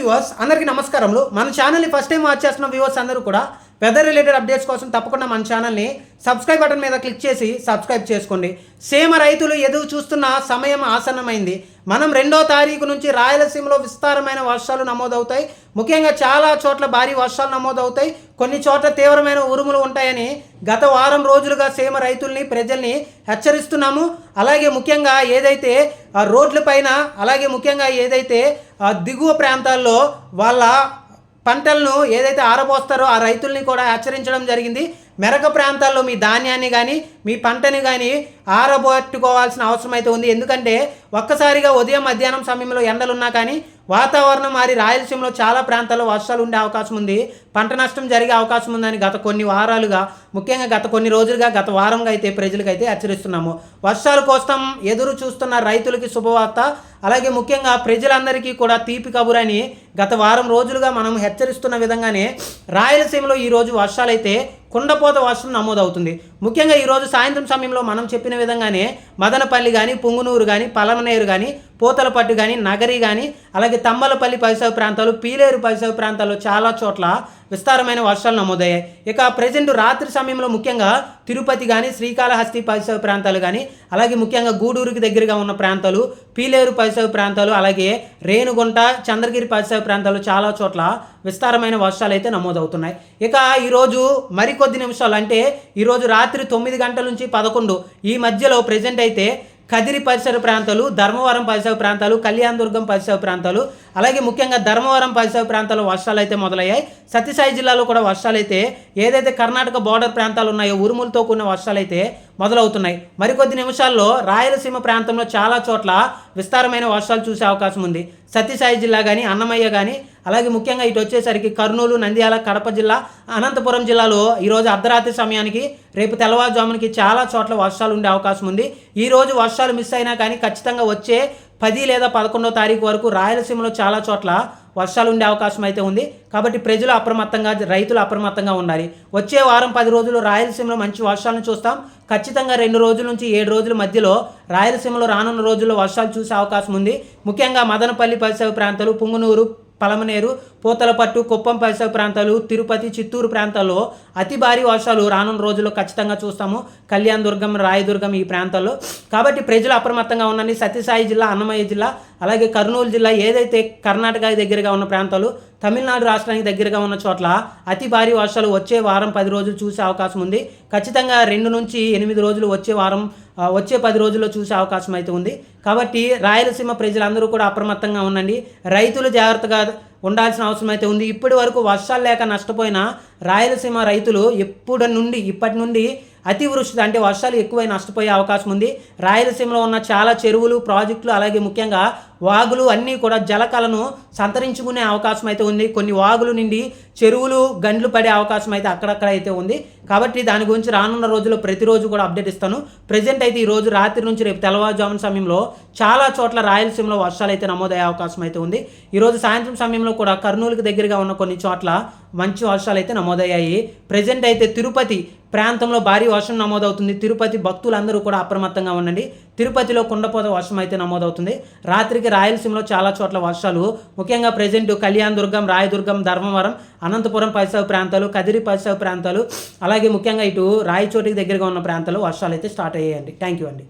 Viewers అందరికీ నమస్కారములు. మన ఛానల్ని ఫస్ట్ టైం వాచ్ చేస్తున్న వ్యూవర్స్ అందరూ కూడా వెదర్ రిలేటెడ్ అప్డేట్స్ కోసం తప్పకుండా మన ఛానల్ని సబ్స్క్రైబ్ బటన్ మీద క్లిక్ చేసి సబ్స్క్రైబ్ చేసుకోండి. సీమ రైతులు ఎదురు చూస్తున్న సమయం ఆసన్నమైంది. మనం రెండో తారీఖు నుంచి రాయలసీమలో విస్తారమైన వర్షాలు నమోదవుతాయి. ముఖ్యంగా చాలా చోట్ల భారీ వర్షాలు నమోదవుతాయి. కొన్ని చోట్ల తీవ్రమైన ఉరుములు ఉంటాయని గత వారం రోజులుగా సీమ రైతుల్ని ప్రజల్ని హెచ్చరిస్తున్నాము. అలాగే ముఖ్యంగా ఏదైతే ఆ రోడ్లపైన అలాగే ముఖ్యంగా ఏదైతే ఆ దిగువ ప్రాంతాల్లో వాళ్ళ పంటలను ఏదైతే ఆరబోస్తారో ఆ రైతుల్ని కూడా హెచ్చరించడం జరిగింది. మెరక ప్రాంతాల్లో మీ ధాన్యాన్ని కానీ మీ పంటని కానీ ఆరబోట్టుకోవాల్సిన అవసరం అయితే ఉంది. ఎందుకంటే ఒక్కసారిగా ఉదయం మధ్యాహ్నం సమయంలో ఎండలు ఉన్నా కానీ వాతావరణం మారి రాయలసీమలో చాలా ప్రాంతాల్లో వర్షాలు ఉండే అవకాశం ఉంది. పంట నష్టం జరిగే అవకాశం ఉందని గత కొన్ని వారాలుగా ముఖ్యంగా గత కొన్ని రోజులుగా గత వారంగా అయితే ప్రజలకైతే హెచ్చరిస్తున్నాము. వర్షాల కోసం ఎదురు చూస్తున్న రైతులకి శుభవార్త. అలాగే ముఖ్యంగా ప్రజలందరికీ కూడా తీపి కబురని గత వారం రోజులుగా మనం హెచ్చరిస్తున్న విధంగానే రాయలసీమలో ఈరోజు వర్షాలైతే కుండపోత వర్షం నమోదవుతుంది. ముఖ్యంగా ఈరోజు సాయంత్రం సమయంలో మనం చెప్పిన విధంగానే మదనపల్లి కానీ పుంగునూరు కానీ పలమనేరు కానీ పూతలపట్టు కానీ నగరి కానీ అలాగే తమ్మలపల్లి పరిసర ప్రాంతాలు పీలేరు పరిసర ప్రాంతాల్లో చాలా చోట్ల విస్తారమైన వర్షాలు నమోదయ్యాయి. ఇక ప్రజెంట్ రాత్రి సమయంలో ముఖ్యంగా తిరుపతి కానీ శ్రీకాళహస్తి పరిసర ప్రాంతాలు కానీ అలాగే ముఖ్యంగా గూడూరుకి దగ్గరగా ఉన్న ప్రాంతాలు పీలేరు పరిసర ప్రాంతాలు అలాగే రేణుగుంట చంద్రగిరి పరిసర ప్రాంతాలు చాలా చోట్ల విస్తారమైన వర్షాలు అయితే నమోదవుతున్నాయి. ఇక ఈరోజు మరికొద్ది నిమిషాలు అంటే ఈరోజు రాత్రి తొమ్మిది గంటల నుంచి పదకొండు. ఈ మధ్యలో ప్రజెంట్ అయితే కదిరి పరిసర ప్రాంతాలు ధర్మవరం పరిసర ప్రాంతాలు కళ్యాణదుర్గం పరిసర ప్రాంతాలు అలాగే ముఖ్యంగా ధర్మవరం పరిసర ప్రాంతాల్లో వర్షాలు అయితే మొదలయ్యాయి. సత్యసాయి జిల్లాలో కూడా వర్షాలు అయితే ఏదైతే కర్ణాటక బార్డర్ ప్రాంతాలు ఉన్నాయో ఉరుములతో కూడిన వర్షాలు అయితే మొదలవుతున్నాయి. మరికొద్ది నిమిషాల్లో రాయలసీమ ప్రాంతంలో చాలా చోట్ల విస్తారమైన వర్షాలు చూసే అవకాశం ఉంది. సత్యసాయి జిల్లా కానీ అన్నమయ్య కానీ అలాగే ముఖ్యంగా ఇటు వచ్చేసరికి కర్నూలు నంద్యాల కడప జిల్లా అనంతపురం జిల్లాలో ఈరోజు అర్ధరాత్రి సమయానికి రేపు తెల్లవారుజామునికి చాలా చోట్ల వర్షాలు ఉండే అవకాశం ఉంది. ఈరోజు వర్షాలు మిస్ అయినా కానీ ఖచ్చితంగా వచ్చే పది లేదా పదకొండో తారీఖు వరకు రాయలసీమలో చాలా చోట్ల వర్షాలు ఉండే అవకాశం అయితే ఉంది. కాబట్టి ప్రజలు అప్రమత్తంగా రైతులు అప్రమత్తంగా ఉండాలి. వచ్చే వారం పది రోజులు రాయలసీమలో మంచి వర్షాలను చూస్తాం. ఖచ్చితంగా రెండు రోజుల నుంచి ఏడు రోజుల మధ్యలో రాయలసీమలో రానున్న రోజుల్లో వర్షాలు చూసే అవకాశం ఉంది. ముఖ్యంగా మదనపల్లి పరిసర ప్రాంతాలు పుంగునూరు పలమనేరు పూతలపట్టు కుప్పం పరిసర ప్రాంతాలు తిరుపతి చిత్తూరు ప్రాంతాల్లో అతి భారీ వర్షాలు రానున్న రోజుల్లో ఖచ్చితంగా చూస్తాము. కళ్యాణ్ దుర్గం రాయదుర్గం ఈ ప్రాంతాల్లో. కాబట్టి ప్రజలు అప్రమత్తంగా ఉండండి. సత్యసాయి జిల్లా అన్నమయ్య జిల్లా అలాగే కర్నూలు జిల్లా ఏదైతే కర్ణాటక దగ్గరగా ఉన్న ప్రాంతాలు తమిళనాడు రాష్ట్రానికి దగ్గరగా ఉన్న చోట్ల అతి భారీ వర్షాలు వచ్చే వారం పది రోజులు చూసే అవకాశం ఉంది. ఖచ్చితంగా రెండు నుంచి ఎనిమిది రోజులు వచ్చే వారం వచ్చే పది రోజుల్లో చూసే అవకాశం అయితే ఉంది. కాబట్టి రాయలసీమ ప్రజలందరూ కూడా అప్రమత్తంగా ఉండండి. రైతులు జాగ్రత్తగా ఉండాల్సిన అవసరం అయితే ఉంది. ఇప్పటి వరకు వర్షాలు లేక నష్టపోయిన రాయలసీమ రైతులు ఎప్పటి నుండి ఇప్పటి నుండి అతివృష్టి అంటే వర్షాలు ఎక్కువై నష్టపోయే అవకాశం ఉంది. రాయలసీమలో ఉన్న చాలా చెరువులు ప్రాజెక్టులు అలాగే ముఖ్యంగా వాగులు అన్నీ కూడా జలకలను సంతరించుకునే అవకాశం అయితే ఉంది. కొన్ని వాగులు నిండి చెరువులు గండ్లు పడే అవకాశం అయితే అక్కడక్కడ అయితే ఉంది. కాబట్టి దాని గురించి రానున్న రోజుల్లో ప్రతిరోజు కూడా అప్డేట్ ఇస్తాను. ప్రజెంట్ అయితే ఈ రోజు రాత్రి నుంచి రేపు తెల్లవారుజామున సమయంలో చాలా చోట్ల రాయలసీమలో వర్షాలు అయితే నమోదయ్యే అవకాశం అయితే ఉంది. ఈరోజు సాయంత్రం సమయంలో కూడా కర్నూలుకి దగ్గరగా ఉన్న కొన్ని చోట్ల మంచి వర్షాలు అయితే నమోదయ్యాయి. ప్రజెంట్ అయితే తిరుపతి ప్రాంతంలో భారీ వర్షం నమోదవుతుంది. తిరుపతి భక్తులందరూ కూడా అప్రమత్తంగా ఉండండి. తిరుపతిలో కుండపోత వర్షం అయితే నమోదవుతుంది. రాత్రికి రాయలసీమలో చాలా చోట్ల వర్షాలు. ముఖ్యంగా ప్రజెంట్ కళ్యాణ్ దుర్గం రాయదుర్గం ధర్మవరం అనంతపురం పరిసర ప్రాంతాలు కదిరి పరిసర ప్రాంతాలు అలాగే ముఖ్యంగా ఇటు రాయచోటికి దగ్గరగా ఉన్న ప్రాంతాలు వర్షాలు అయితే స్టార్ట్ అయ్యాయండి. థ్యాంక్ యూ అండి.